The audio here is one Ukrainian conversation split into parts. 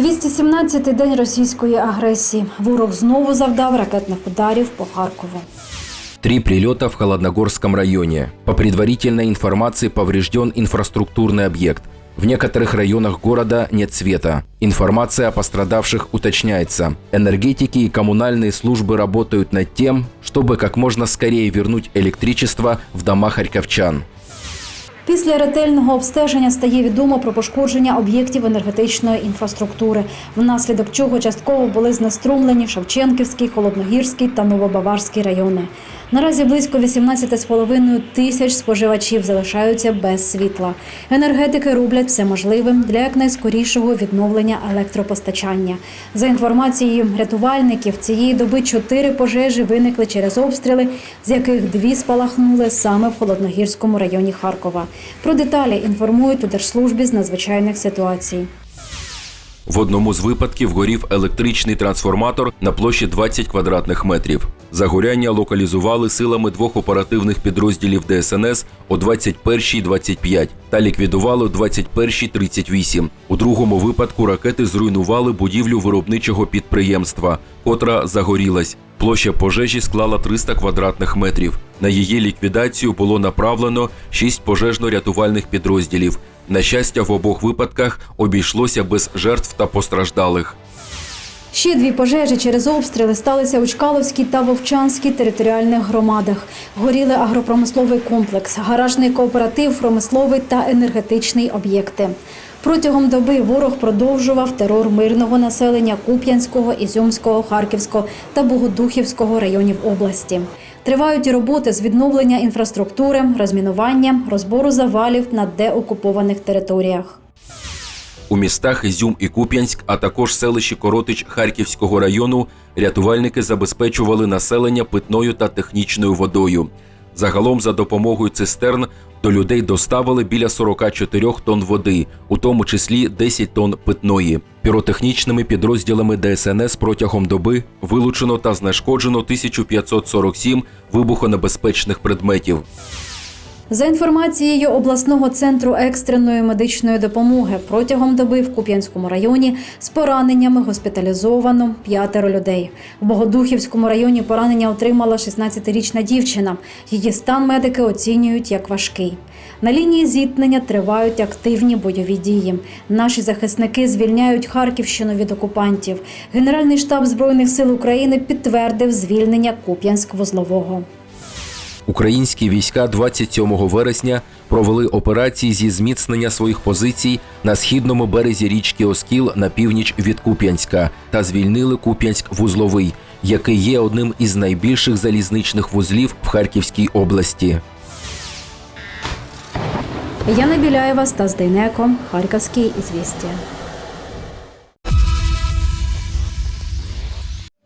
217-й день російської агресії. Ворог знову завдав ракетних ударів по Харкову. Три прилета в Холодногорском районе. По предварительной информации поврежден инфраструктурный объект. В некоторых районах города нет света. Информация о пострадавших уточняется. Энергетики и коммунальные службы работают над тем, чтобы как можно скорее вернуть электричество в дома харьковчан. Після ретельного обстеження стає відомо про пошкодження об'єктів енергетичної інфраструктури, внаслідок чого частково були знеструмлені Шевченківський, Холодногірський та Новобаварський райони. Наразі близько 18,5 тисяч споживачів залишаються без світла. Енергетики роблять все можливим для якнайскорішого відновлення електропостачання. За інформацією рятувальників, цієї доби чотири пожежі виникли через обстріли, з яких дві спалахнули саме в Холодногірському районі Харкова. Про деталі інформують у Держслужбі з надзвичайних ситуацій. В одному з випадків горів електричний трансформатор на площі 20 квадратних метрів. Загоряння локалізували силами двох оперативних підрозділів ДСНС о 21.25 та ліквідували о 21.38. У другому випадку ракети зруйнували будівлю виробничого підприємства, котра загорілась. Площа пожежі склала 300 квадратних метрів. На її ліквідацію було направлено 6 пожежно-рятувальних підрозділів. На щастя, в обох випадках обійшлося без жертв та постраждалих. Ще дві пожежі через обстріли сталися у Чкаловській та Вовчанській територіальних громадах. Горіли агропромисловий комплекс, гаражний кооператив, промисловий та енергетичний об'єкти. Протягом доби ворог продовжував терор мирного населення Куп'янського, Ізюмського, Харківського та Богодухівського районів області. Тривають і роботи з відновлення інфраструктури, розмінування, розбору завалів на деокупованих територіях. У містах Ізюм і Куп'янськ, а також селищі Коротич Харківського району, рятувальники забезпечували населення питною та технічною водою. Загалом, за допомогою цистерн, до людей доставили біля 44 тонн води, у тому числі 10 тонн питної. Піротехнічними підрозділами ДСНС протягом доби вилучено та знешкоджено 1547 вибухонебезпечних предметів. За інформацією обласного центру екстреної медичної допомоги, протягом доби в Куп'янському районі з пораненнями госпіталізовано п'ятеро людей. В Богодухівському районі поранення отримала 16-річна дівчина. Її стан медики оцінюють як важкий. На лінії зіткнення тривають активні бойові дії. Наші захисники звільняють Харківщину від окупантів. Генеральний штаб збройних сил України підтвердив звільнення Куп'янськ-Вузлового. Українські війська 27 вересня провели операції зі зміцнення своїх позицій на східному березі річки Оскіл на північ від Куп'янська та звільнили Куп'янськ-Вузловий, який є одним із найбільших залізничних вузлів в Харківській області. Яна Біляєва, Стас Дейнеко, Харківський ізвістія.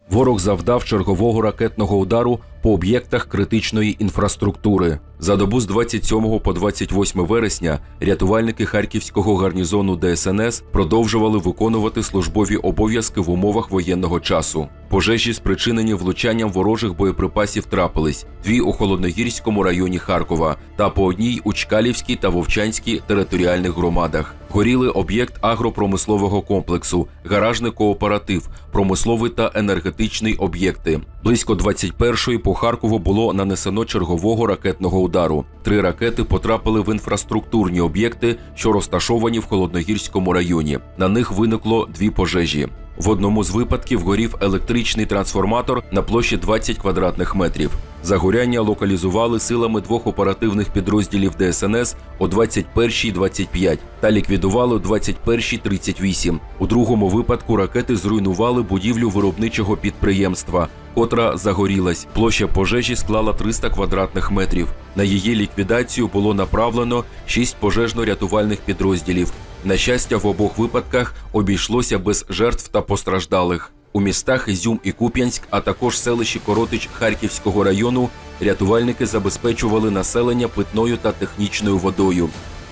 Ворог завдав чергового ракетного удару по об'єктах критичної інфраструктури. За добу з 27 по 28 вересня рятувальники харківського гарнізону ДСНС продовжували виконувати службові обов'язки в умовах воєнного часу. Пожежі, спричинені влучанням ворожих боєприпасів, трапились дві у холодногірському районі Харкова та по одній у Чкалівській та Вовчанській територіальних громадах. Горіли об'єкт агропромислового комплексу, гаражний кооператив, промисловий та енергетичний об'єкти. Близько 21-ї по Харкову було нанесено чергового ракетного удару. Три ракети потрапили в інфраструктурні об'єкти, що розташовані в Холодногірському районі. На них виникло дві пожежі. В одному з випадків горів електричний трансформатор на площі 20 квадратних метрів. Загоряння локалізували силами двох оперативних підрозділів ДСНС о 21.25 та ліквідували о 21.38. У другому випадку ракети зруйнували будівлю виробничого підприємства, котра загорілась. Площа пожежі склала 300 квадратних метрів. На її ліквідацію було направлено 6 пожежно-рятувальних підрозділів. На щастя, в обох випадках обійшлося без жертв та постраждалих. У містах Ізюм і Куп'янськ, а також селищі Коротич Харківського району, рятувальники забезпечували населення питною та технічною водою.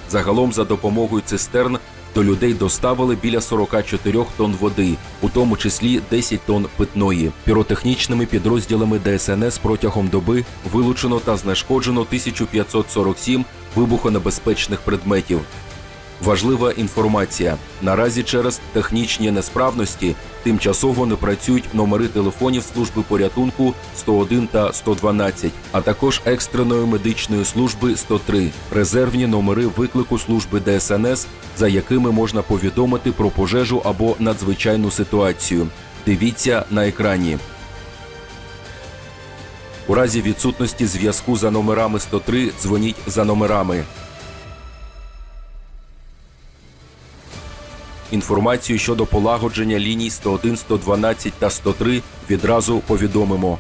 Загалом, за допомогою цистерн, до людей доставили біля 44 тонн води, у тому числі 10 тонн питної. Піротехнічними підрозділами ДСНС протягом доби вилучено та знешкоджено 1547 вибухонебезпечних предметів. Важлива інформація. Наразі через технічні несправності тимчасово не працюють номери телефонів служби порятунку 101 та 112, а також екстреної медичної служби 103, резервні номери виклику служби ДСНС, за якими можна повідомити про пожежу або надзвичайну ситуацію. Дивіться на екрані. У разі відсутності зв'язку за номерами 103 дзвоніть за номерами. Інформацію щодо полагодження ліній 101, 112 та 103 відразу повідомимо.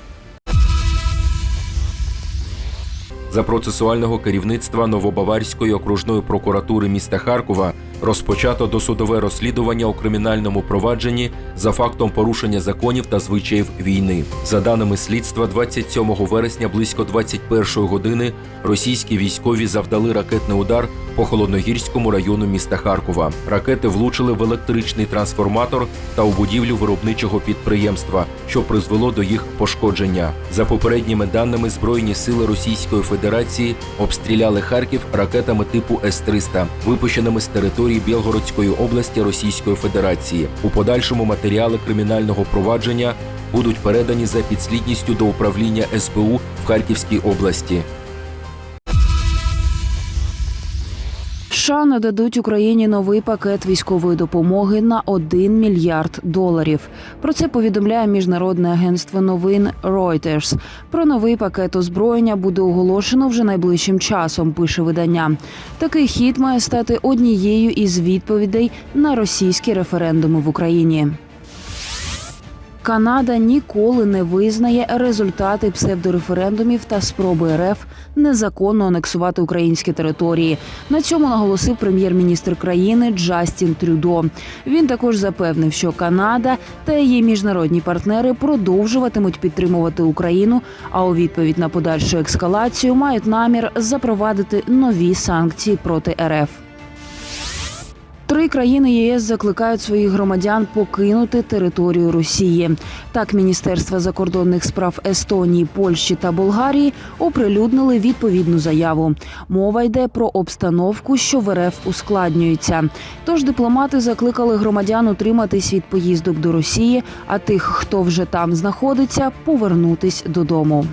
За процесуального керівництва Новобаварської окружної прокуратури міста Харкова розпочато досудове розслідування у кримінальному провадженні за фактом порушення законів та звичаїв війни. За даними слідства, 27 вересня близько 21 години російські військові завдали ракетний удар по холодногірському району міста Харкова. Ракети влучили в електричний трансформатор та у будівлю виробничого підприємства, що призвело до їх пошкодження. За попередніми даними, збройні сили Російської Федерації обстріляли Харків ракетами типу С-300, випущеними з території Білгородської області Російської Федерації. У подальшому матеріали кримінального провадження будуть передані за підслідністю до управління СБУ в Харківській області. США нададуть Україні новий пакет військової допомоги на 1 мільярд доларів. Про це повідомляє міжнародне агентство новин Reuters. Про новий пакет озброєння буде оголошено вже найближчим часом. Пише видання. Такий хід має стати однією із відповідей на російські референдуми в Україні. Канада ніколи не визнає результати псевдореферендумів та спроби РФ незаконно анексувати українські території. На цьому наголосив прем'єр-міністр країни Джастін Трюдо. Він також запевнив, що Канада та її міжнародні партнери продовжуватимуть підтримувати Україну. А у відповідь на подальшу ескалацію мають намір запровадити нові санкції проти РФ. Три країни ЄС закликають своїх громадян покинути територію Росії. Так, Міністерства закордонних справ Естонії, Польщі та Болгарії оприлюднили відповідну заяву. Мова йде про обстановку, що в РФ ускладнюється. Тож дипломати закликали громадян утриматись від поїздок до Росії, а тих, хто вже там знаходиться, повернутись додому.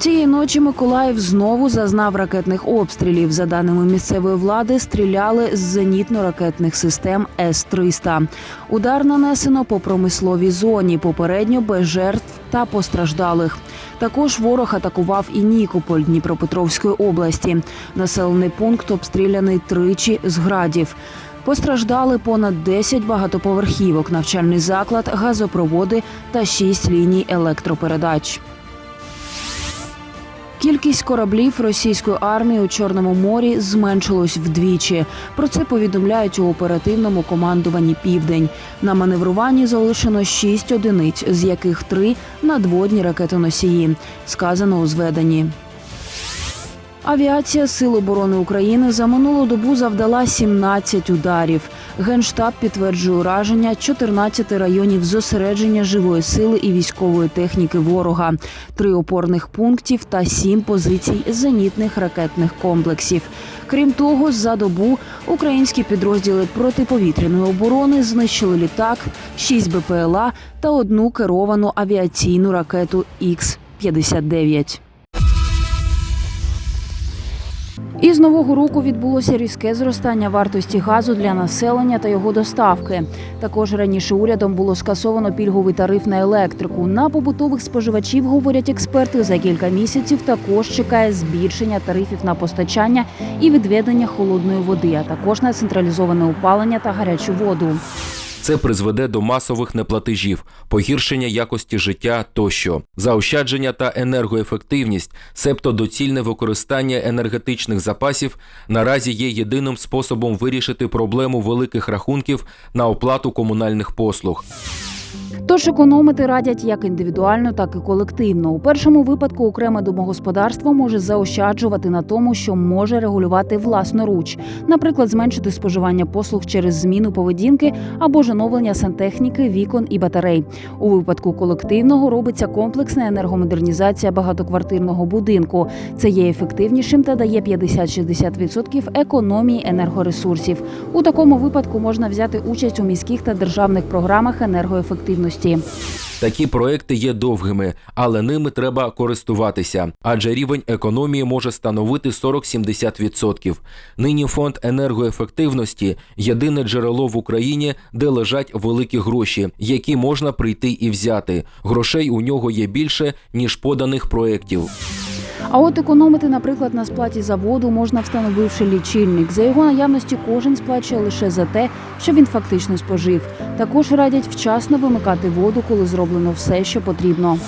Цієї ночі Миколаїв знову зазнав ракетних обстрілів. За даними місцевої влади, стріляли з зенітно-ракетних систем С-300. Удар нанесено по промисловій зоні, попередньо без жертв та постраждалих. Також ворог атакував і Нікополь Дніпропетровської області. Населений пункт обстріляний тричі з градів. Постраждали понад 10 багатоповерхівок, навчальний заклад, газопроводи та 6 ліній електропередач. Кількість кораблів російської армії у Чорному морі зменшилось вдвічі. Про це повідомляють у оперативному командуванні Південь. На маневруванні залишено шість одиниць, з яких три надводні ракетоносії. Сказано у зведенні. Авіація Сил оборони України за минулу добу завдала 17 ударів. Генштаб підтверджує ураження 14 районів зосередження живої сили і військової техніки ворога, три опорних пунктів та сім позицій зенітних ракетних комплексів. Крім того, за добу українські підрозділи протиповітряної оборони знищили літак, 6 БПЛА та одну керовану авіаційну ракету Х-59. І з нового року відбулося різке зростання вартості газу для населення та його доставки. Також раніше урядом було скасовано пільговий тариф на електрику. На побутових споживачів говорять експерти. За кілька місяців також чекає збільшення тарифів на постачання і відведення холодної води, а також на централізоване опалення та гарячу воду. Це призведе до масових неплатежів, погіршення якості життя тощо, заощадження та енергоефективність, себто доцільне використання енергетичних запасів наразі є єдиним способом вирішити проблему великих рахунків на оплату комунальних послуг. Тож економити радять як індивідуально, так і колективно. У першому випадку окреме домогосподарство може заощаджувати на тому, що може регулювати власноруч, наприклад, зменшити споживання послуг через зміну поведінки або ж оновлення сантехніки, вікон і батарей. У випадку колективного робиться комплексна енергомодернізація багатоквартирного будинку. Це є ефективнішим та дає 50-60% економії енергоресурсів. У такому випадку можна взяти участь у міських та державних програмах енергоефективності. Такі проекти є довгими, але ними треба користуватися, адже рівень економії може становити 40-70%. Нині фонд енергоефективності єдине джерело в Україні, де лежать великі гроші, які можна прийти і взяти. Грошей у нього є більше ніж поданих проєктів. А от економити, наприклад, на сплаті за воду можна встановивши лічильник. За його наявності кожен сплачує лише за те, що він фактично спожив. Також радять вчасно вимикати воду, коли зроблено все, що потрібно.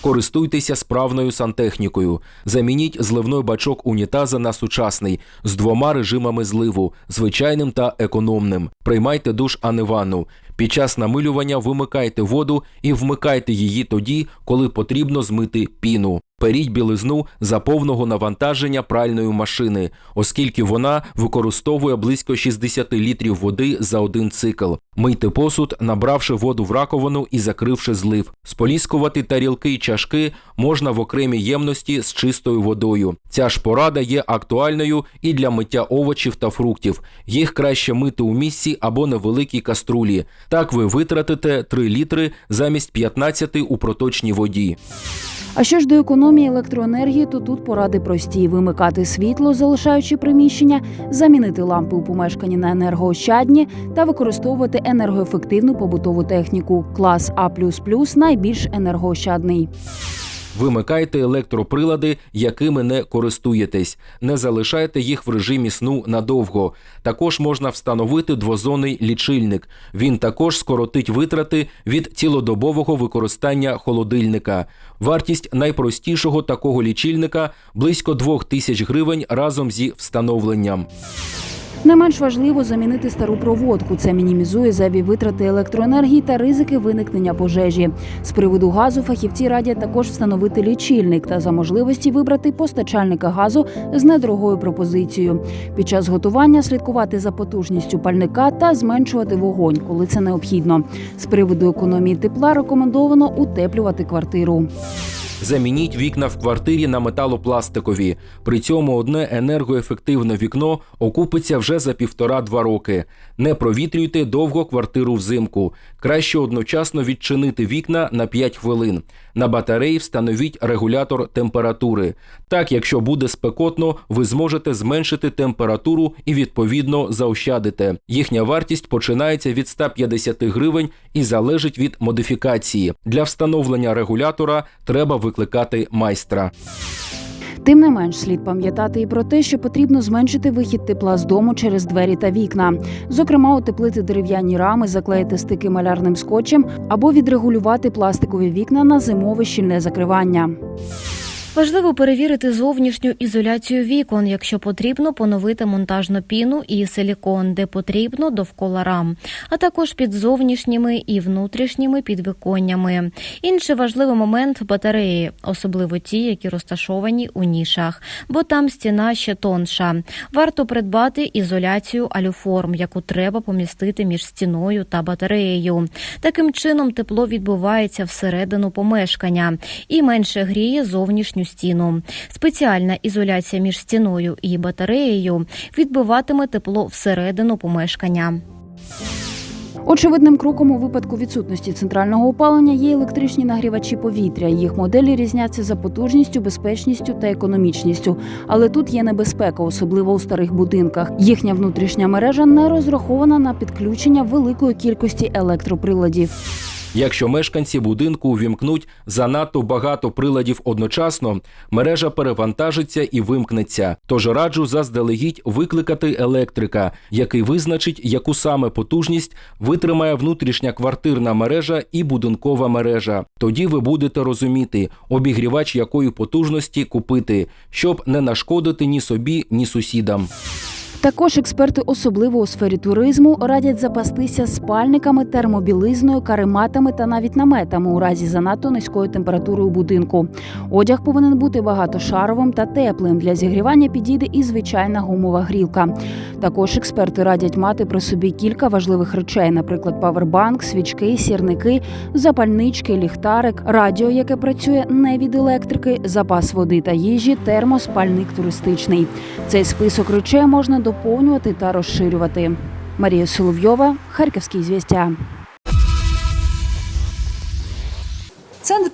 Користуйтеся справною сантехнікою. Замініть зливний бачок унітаза на сучасний з двома режимами зливу звичайним та економним. Приймайте душ, а не ванну. Під час намилювання вимикайте воду і вмикайте її тоді, коли потрібно змити піну. Періть білизну за повного навантаження пральної машини, оскільки вона використовує близько 60 літрів води за один цикл. Мийте посуд, набравши воду в раковину і закривши злив. Споліскувати тарілки й чашки можна в окремій ємності з чистою водою. Ця ж порада є актуальною і для миття овочів та фруктів. Їх краще мити у місці або невеликій каструлі. Так ви витратите 3 літри замість 15 у проточній воді. А що ж до економії електроенергії, то тут поради прості: вимикати світло, залишаючи приміщення, замінити лампи у помешканні на енергоощадні та використовувати енергоефективну побутову техніку. Клас А найбільш енергоощадний. Вимикайте електроприлади, якими не користуєтесь. Не залишайте їх в режимі сну надовго. Також можна встановити двозонний лічильник. Він також скоротить витрати від цілодобового використання холодильника. Вартість найпростішого такого лічильника близько 2 тисяч гривень разом зі встановленням. Не менш важливо замінити стару проводку. Це мінімізує зайві витрати електроенергії та ризики виникнення пожежі. З приводу газу фахівці радять також встановити лічильник та за можливості вибрати постачальника газу з недорогою пропозицією. Під час готування слідкувати за потужністю пальника та зменшувати вогонь, коли це необхідно. З приводу економії тепла рекомендовано утеплювати квартиру. Замініть вікна в квартирі на металопластикові. При цьому одне енергоефективне вікно окупиться вже за півтора-два роки. Не провітрюйте довго квартиру взимку. Краще одночасно відчинити вікна на 5 хвилин. На батареї встановіть регулятор температури. Так, якщо буде спекотно, ви зможете зменшити температуру і відповідно заощадите. Їхня вартість починається від 150 гривень і залежить від модифікації. Для встановлення регулятора треба викликати майстра. Тим не менш, слід пам'ятати і про те, що потрібно зменшити вихід тепла з дому через двері та вікна, зокрема, утеплити дерев'яні рами, заклеїти стики малярним скотчем або відрегулювати пластикові вікна на зимове щільне закривання. Важливо перевірити зовнішню ізоляцію вікон, якщо потрібно поновити монтажну піну і силікон, де потрібно довкола рам, а також під зовнішніми і внутрішніми підвиконнями. Інший важливий момент батареї, особливо ті, які розташовані у нішах, бо там стіна ще тонша. Варто придбати ізоляцію алюформ, яку треба помістити між стіною та батареєю. Таким чином тепло відбувається всередину помешкання і менше гріє зовнішню стіну. Спеціальна ізоляція між стіною і батареєю відбиватиме тепло всередину помешкання. Очевидним кроком у випадку відсутності центрального опалення є електричні нагрівачі повітря. Їх моделі різняться за потужністю, безпечністю та економічністю. Але тут є небезпека, особливо у старих будинках. Їхня внутрішня мережа не розрахована на підключення великої кількості електроприладів. Якщо мешканці будинку увімкнуть занадто багато приладів одночасно, мережа перевантажиться і вимкнеться. Тож раджу заздалегідь викликати електрика, який визначить, яку саме потужність витримає внутрішня квартирна мережа і будинкова мережа. Тоді ви будете розуміти, обігрівач якої потужності купити, щоб не нашкодити ні собі, ні сусідам. Також експерти, особливо у сфері туризму, радять запастися спальниками, термобілизною, карематами та навіть наметами у разі занадто низької температури у будинку. Одяг повинен бути багатошаровим та теплим. Для зігрівання підійде і звичайна гумова грілка. Також експерти радять мати при собі кілька важливих речей, наприклад, павербанк, свічки, сірники, запальнички, ліхтарик, радіо, яке працює не від електрики, запас води та їжі, термоспальник туристичний. Цей список речей можна доповнювати та розширювати. Марія Соловйова, Харківські звістя.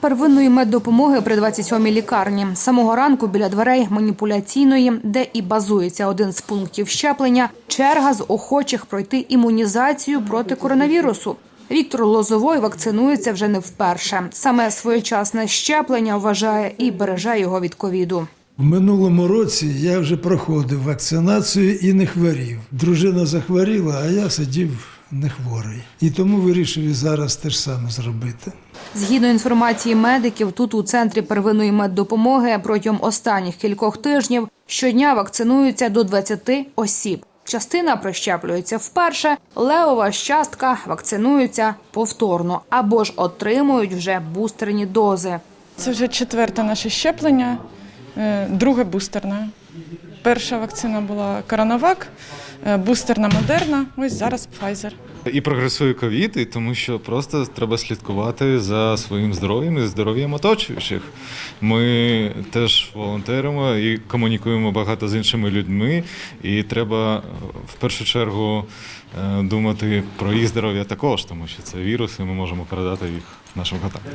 Первинної меддопомоги при 27-й лікарні. Самого ранку біля дверей маніпуляційної, де і базується один з пунктів щеплення, черга з охочих пройти імунізацію проти коронавірусу. Віктор Лозовой вакцинується вже не вперше. Саме своєчасне щеплення вважає і береже його від ковіду. В минулому році я вже проходив вакцинацію і не хворів. Дружина захворіла, а я сидів не хворий. І тому вирішив і зараз те ж саме зробити. Згідно інформації медиків, тут у центрі первинної меддопомоги протягом останніх кількох тижнів щодня вакцинуються до 20 осіб. Частина прищеплюється вперше, левова щастка вакцинуються повторно або ж отримують вже бустерні дози. Це вже четверте наше щеплення, е, друге бустерне. Перша вакцина була Коронавак, е, бустерна Модерна, ось зараз Pfizer. І прогресує ковід, і тому що просто треба слідкувати за своїм здоров'ям і здоров'ям оточуючих. Ми теж волонтеримо і комунікуємо багато з іншими людьми, і треба е, в першу чергу е, думати про їх здоров'я також, тому що це вірус, і ми можемо передати їх нашим контактам.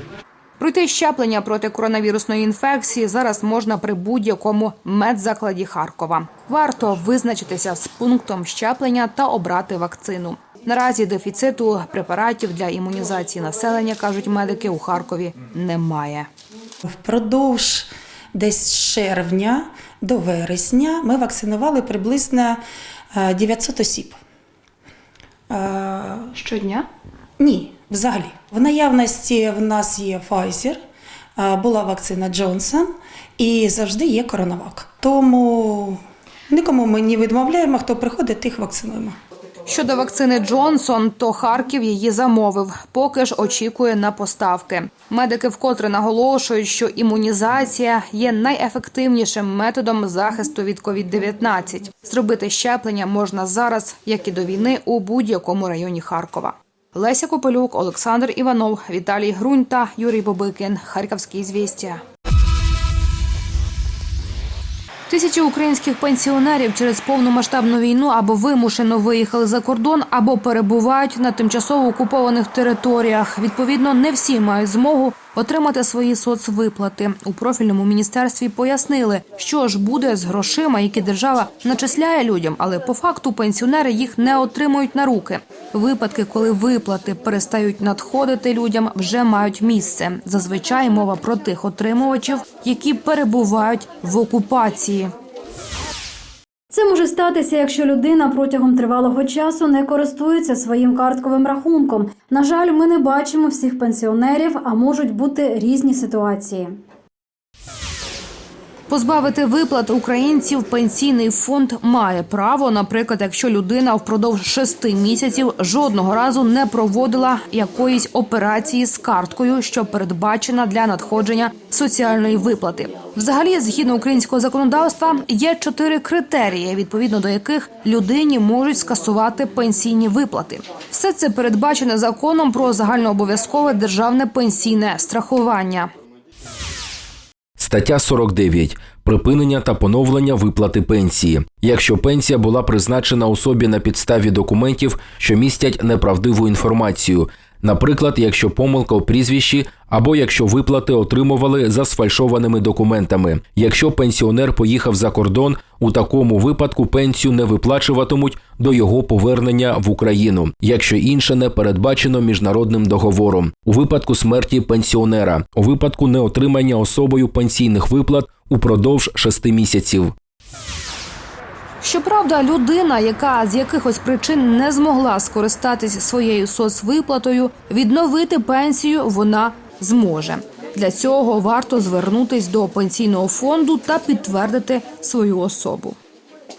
Пройти щеплення проти коронавірусної інфекції зараз можна при будь-якому медзакладі Харкова. Варто визначитися з пунктом щеплення та обрати вакцину. Наразі дефіциту препаратів для імунізації населення, кажуть медики, у Харкові немає. Впродовж десь з червня до вересня ми вакцинували приблизно е, 900 осіб. Е, Щодня Ні, взагалі. В наявності в нас є Pfizer, була вакцина Johnson і завжди є коронавак. Тому нікому ми не відмовляємо, хто приходить, тих вакцинуємо. Щодо вакцини Джонсон, то Харків її замовив, поки ж очікує на поставки. Медики вкотре наголошують, що імунізація є найефективнішим методом захисту від COVID-19. Зробити щеплення можна зараз, як і до війни, у будь-якому районі Харкова. Леся Копелюк, Олександр Іванов, Віталій Грунь та Юрій Бобикин. Харківські звістя. Тисячі українських пенсіонерів через повномасштабну війну або вимушено виїхали за кордон, або перебувають на тимчасово окупованих територіях. Відповідно, не всі мають змогу отримати свої соцвиплати. У профільному міністерстві пояснили, що ж буде з грошима, які держава начисляє людям, але по факту пенсіонери їх не отримують на руки. Випадки, коли виплати перестають надходити людям, вже мають місце. Зазвичай мова про тих отримувачів, які перебувають в окупації. Це може статися, якщо людина протягом тривалого часу не користується своїм картковим рахунком. На жаль, ми не бачимо всіх пенсіонерів, а можуть бути різні ситуації. Позбавити виплат українців пенсійний фонд має право, наприклад, якщо людина впродовж шести місяців жодного разу не проводила якоїсь операції з карткою, що передбачена для надходження соціальної виплати. Взагалі, згідно українського законодавства, є чотири критерії, відповідно до яких людині можуть скасувати пенсійні виплати. Все це передбачено законом про загальнообов'язкове державне пенсійне страхування. Стаття 49. Припинення та поновлення виплати пенсії. Якщо пенсія була призначена особі на підставі документів, що містять неправдиву інформацію, наприклад, якщо помилка у прізвищі або якщо виплати отримували за сфальшованими документами. Якщо пенсіонер поїхав за кордон, у такому випадку пенсію не виплачуватимуть до його повернення в Україну, якщо інше не передбачено міжнародним договором. У випадку смерті пенсіонера, у випадку неотримання особою пенсійних виплат упродовж шести місяців. Щоправда, людина, яка з якихось причин не змогла скористатись своєю соцвиплатою, відновити пенсію вона зможе. Для цього варто звернутись до пенсійного фонду та підтвердити свою особу.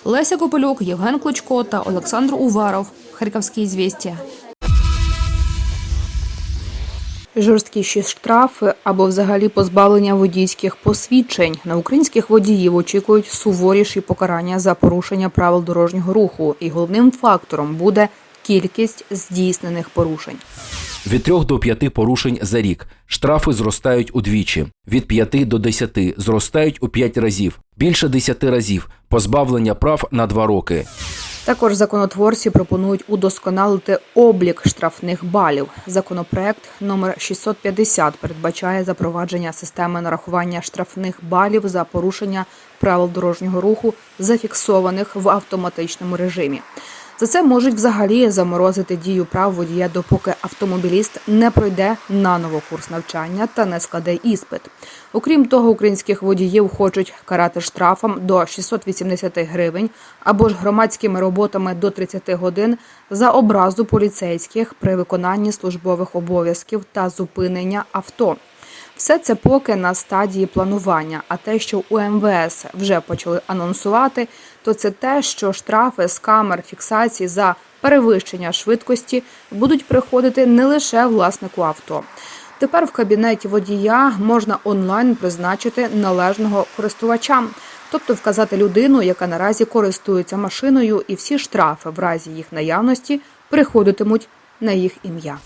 Леся Копилюк, Євген Клочко та Олександр Уваров. Харківські звістя. Жорсткіші штрафи або взагалі позбавлення водійських посвідчень на українських водіїв очікують суворіші покарання за порушення правил дорожнього руху, і головним фактором буде кількість здійснених порушень. Від 3 до 5 порушень за рік. Штрафи зростають удвічі. Від 5 до 10 зростають у 5 разів. Більше 10 разів. Позбавлення прав на 2 роки. Також законотворці пропонують удосконалити облік штрафних балів. Законопроект номер 650 передбачає запровадження системи нарахування штрафних балів за порушення правил дорожнього руху, зафіксованих в автоматичному режимі. За це можуть взагалі заморозити дію прав водія, допоки автомобіліст не пройде наново курс навчання та не складе іспит. Окрім того, українських водіїв хочуть карати штрафом до 680 гривень або ж громадськими роботами до 30 годин за образу поліцейських при виконанні службових обов'язків та зупинення авто. Все це поки на стадії планування. А те, що у МВС вже почали анонсувати, то це те, що штрафи з камер фіксації за перевищення швидкості будуть приходити не лише власнику авто. Тепер в кабінеті водія можна онлайн призначити належного користувача, тобто вказати людину, яка наразі користується машиною, і всі штрафи в разі їх наявності приходитимуть на їх ім'я.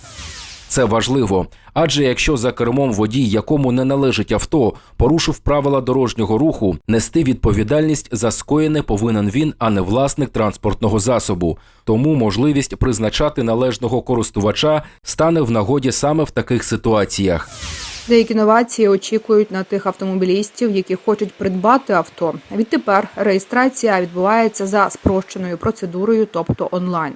Це важливо, адже якщо за кермом водій, якому не належить авто, порушив правила дорожнього руху, нести відповідальність за скоєне повинен він, а не власник транспортного засобу. Тому можливість призначати належного користувача стане в нагоді саме в таких ситуаціях. Деякі новації очікують на тих автомобілістів, які хочуть придбати авто. Відтепер реєстрація відбувається за спрощеною процедурою, тобто онлайн.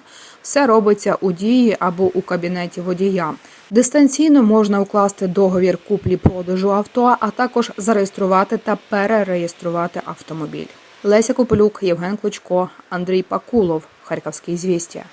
Все робиться у дії або у кабінеті водія. Дистанційно можна укласти договір куплі-продажу авто, а також зареєструвати та перереєструвати автомобіль. Леся Копилюк, Євген Клочко, Андрій Пакулов. Харківські звістя.